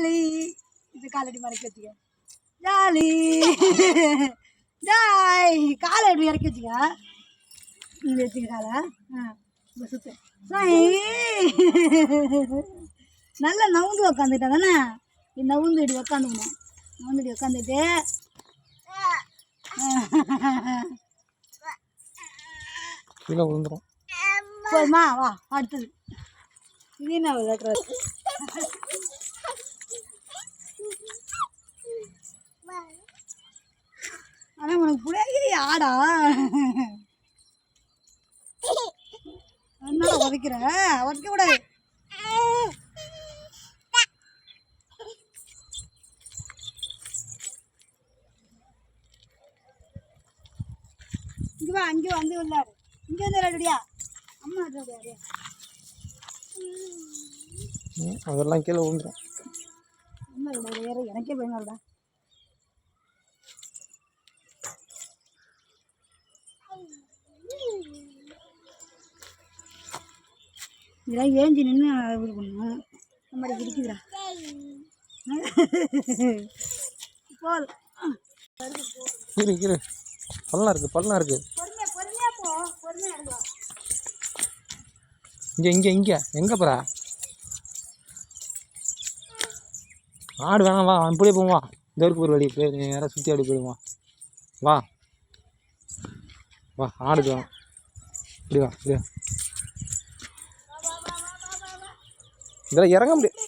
Jolly. இது காலடி மறைக்க வச்சுக்க. ஜாலி. ஜாய். காலை எப்படி இறக்கி வச்சுக்க? இப்படி வச்சுக்க காலை. ஆ சுத்து. நல்லா நவுந்து உக்காந்துட்டா தானே? நீ நவுந்து இப்படி உக்காந்துக்கணும். நவுந்து இப்படி உக்காந்துட்டு. கீழே போதுமா வா அடுத்தது. இது என்ன உனக்கு புரிய ஆடா என்ன உதைக்கிற? உதைக்க கூடாது. இங்க வா இங்க வந்து விளையாடு. இங்க வந்து விளையாடுடியா அம்மா விளையாடுறியா? ம், அதெல்லாம் கீழே விழுந்துரும். அம்மா விளையாடு வேற எனக்கே பயமா இதெல்லாம் ஏஞ்சி நின்று இது பண்ணணும் நம்மளை பிடிக்குதுடா போதும் இரு பள்ளம் இருக்குது பள்ளம் இருக்குது இங்கே இங்கே இங்கே. எங்கே போகிறா ஆடு வேணாம் வா. இப்படியே போவோம் வா இந்த ஊருக்கு ஒரு வழி நேராக சுற்றி அப்படி போயிடுவோம் வா. வா ஆடுக்கு வா. இப்படி வா இப்படி வா இதெல்லாம் இறங்க முடியாது